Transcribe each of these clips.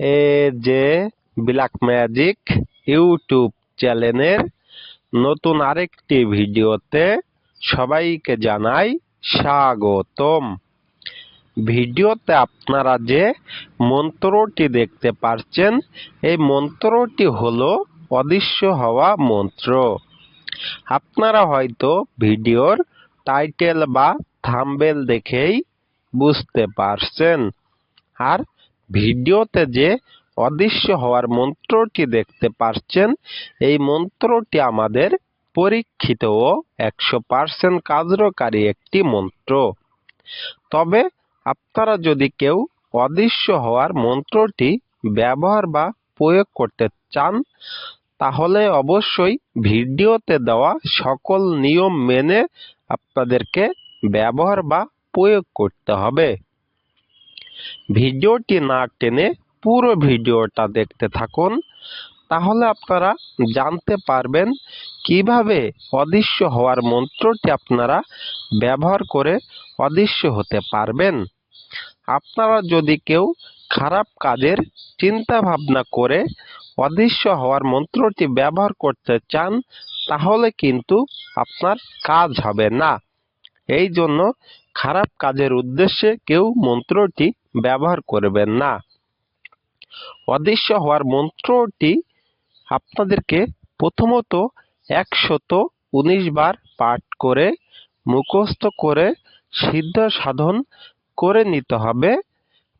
এ যে black magic YouTube চ্যানেলের নতুন আরেকটি ভিডিওতে সবাইকে জানাই স্বাগতম। ভিডিওতে আপনারা যে মন্ত্রটি দেখতে পাচ্ছেন এই মন্ত্রটি হলো অদৃশ্য হওয়া মন্ত্র। আপনারা হয়তো ভিডিওর টাইটেল বা থাম্বেল দেখেই বুঝতে পারছেন। আর ভিডিওতে যে অদৃশ্য হওয়ার মন্ত্রটি দেখতে পাচ্ছেন এই মন্ত্রটি আমাদের পরীক্ষিত ও একশো পার্সেন্ট কার্যকারী একটি মন্ত্র। তবে আপনারা যদি কেউ অদৃশ্য হওয়ার মন্ত্রটি ব্যবহার বা প্রয়োগ করতে চান, তাহলে অবশ্যই ভিডিওতে দেওয়া সকল নিয়ম মেনে আপনাদেরকে ব্যবহার বা প্রয়োগ করতে হবে। ভিডিওটি না টেনে পুরো ভিডিওটা দেখতে থাকুন। তাহলে আপনারা জানতে পারবেন কীভাবে অদৃশ্য হওয়ার মন্ত্রটি আপনারা ব্যবহার করে অদৃশ্য হতে পারবেন। আপনারা যদি কেউ খারাপ কাজের চিন্তা ভাবনা করে অদৃশ্য হওয়ার মন্ত্রটি ব্যবহার করতে চান, তাহলে কিন্তু আপনার কাজ হবে না। এই জন্য খারাপ কাজের উদ্দেশ্যে কেউ মন্ত্রটি ব্যবহার করবেন না। অদৃশ্য হওয়ার মন্ত্রটি আপনাদেরকে প্রথমত একশত উনিশ বার পাঠ করে, মুখস্থ করে, সিদ্ধ সাধন করে নিতে হবে।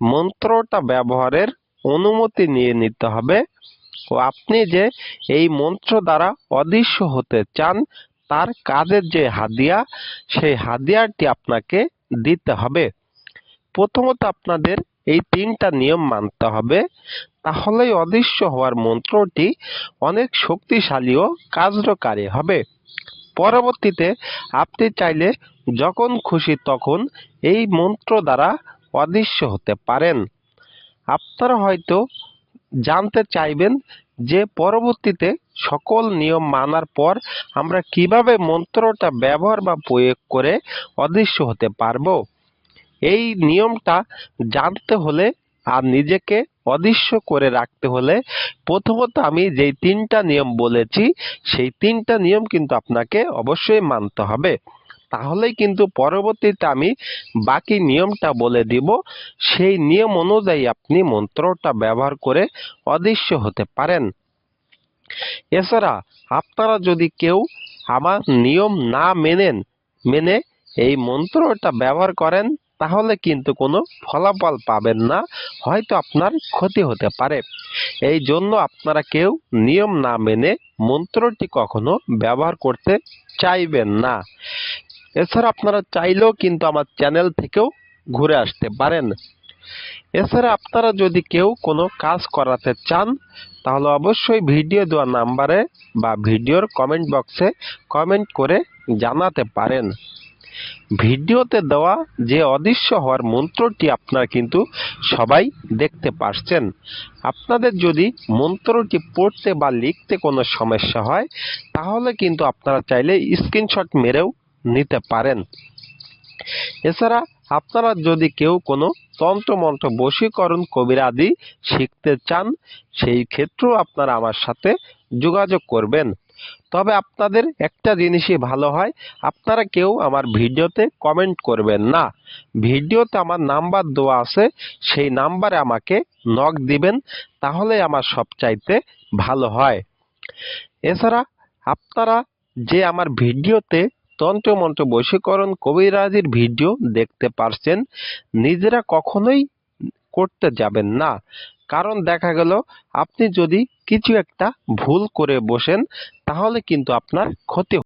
মন্ত্রটা ব্যবহারের অনুমতি নিয়ে নিতে হবে। ও আপনি যে এই মন্ত্র দ্বারা অদৃশ্য হতে চান, তার কাজের যে হাদিয়া, সেই হাদিয়াটি আপনাকে দিতে হবে। প্রথমত আপনাদের এই তিনটা নিয়ম মানতে হবে। তাহলেই অদৃশ্য হওয়ার মন্ত্রটি অনেক শক্তিশালী ও কার্যকারী হবে। পরবর্তীতে আপনি চাইলে যখন খুশি তখন এই মন্ত্র দ্বারা অদৃশ্য হতে পারেন। আপনারা হয়তো জানতে চাইবেন যে পরবর্তীতে সকল নিয়ম মানার পর আমরা কীভাবে মন্ত্রটা ব্যবহার বা প্রয়োগ করে অদৃশ্য হতে পারব। এই নিয়মটা জানতে হলে আর নিজেকে অদৃশ্য করে রাখতে হলে প্রথমত আমি যেই তিনটা নিয়ম বলেছি, সেই তিনটা নিয়ম কিন্তু আপনাকে অবশ্যই মানতে হবে। তাহলেই কিন্তু পরবর্তীতে আমি বাকি নিয়মটা বলে দিব। সেই নিয়ম অনুযায়ী আপনি মন্ত্রটা ব্যবহার করে অদৃশ্য হতে পারেন। এছাড়া আপনারা যদি কেউ আমার নিয়ম না মেনেন, মেনে এই মন্ত্রটা ব্যবহার করেন তাহলে কিন্তু কোনো ফলাফল পাবেন না, হয়তো আপনার ক্ষতি হতে পারে। এই জন্য আপনারা কেউ নিয়ম না মেনে মন্ত্রটি কখনো ব্যবহার করতে চাইবেন না। এছাড়া আপনারা চাইলেও কিন্তু আমার চ্যানেল থেকেও ঘুরে আসতে পারেন। এছাড়া আপনারা যদি কেউ কোনো কাজ করাতে চান, তাহলে অবশ্যই ভিডিও দেওয়া নাম্বারে বা ভিডিওর কমেন্ট বক্সে কমেন্ট করে জানাতে পারেন। ভিডিওতে দেওয়া যে অদৃশ্য হওয়ার মন্ত্রটি আপনারা কিন্তু সবাই দেখতে পারছেন। আপনাদের যদি মন্ত্রটি পড়তে বা লিখতে কোনো সমস্যা হয়, তাহলে কিন্তু আপনারা চাইলে স্ক্রিনশট মেরেও নিতে পারেন। এছাড়া আপনারা যদি কেউ কোনো তন্ত্রমন্ত্র বশীকরণ কবিরাদি শিখতে চান, সেই ক্ষেত্রেও আপনারা আমার সাথে যোগাযোগ করবেন। তবে আপনাদের একটা জিনিসই ভালো হয়, আপনারা কেউ আমার ভিডিওতে কমেন্ট করবেন না। ভিডিওতে আমার নাম্বার দেওয়া আছে, সেই নাম্বারে আমাকে নক দিবেন, তাহলে আমার সবচাইতে ভালো হয়। এছাড়া আপনারা যে আমার ভিডিওতে তন্ত্রমন্ত্র বৈশীকরণ কবিরাজির ভিডিও দেখতে পারছেন। নিজেরা কখনোই করতে যাবেন না। কারণ দেখা গেল, আপনি যদি কিছু একটা ভুল করে বসেন, তাহলে কিন্তু আপনার ক্ষতি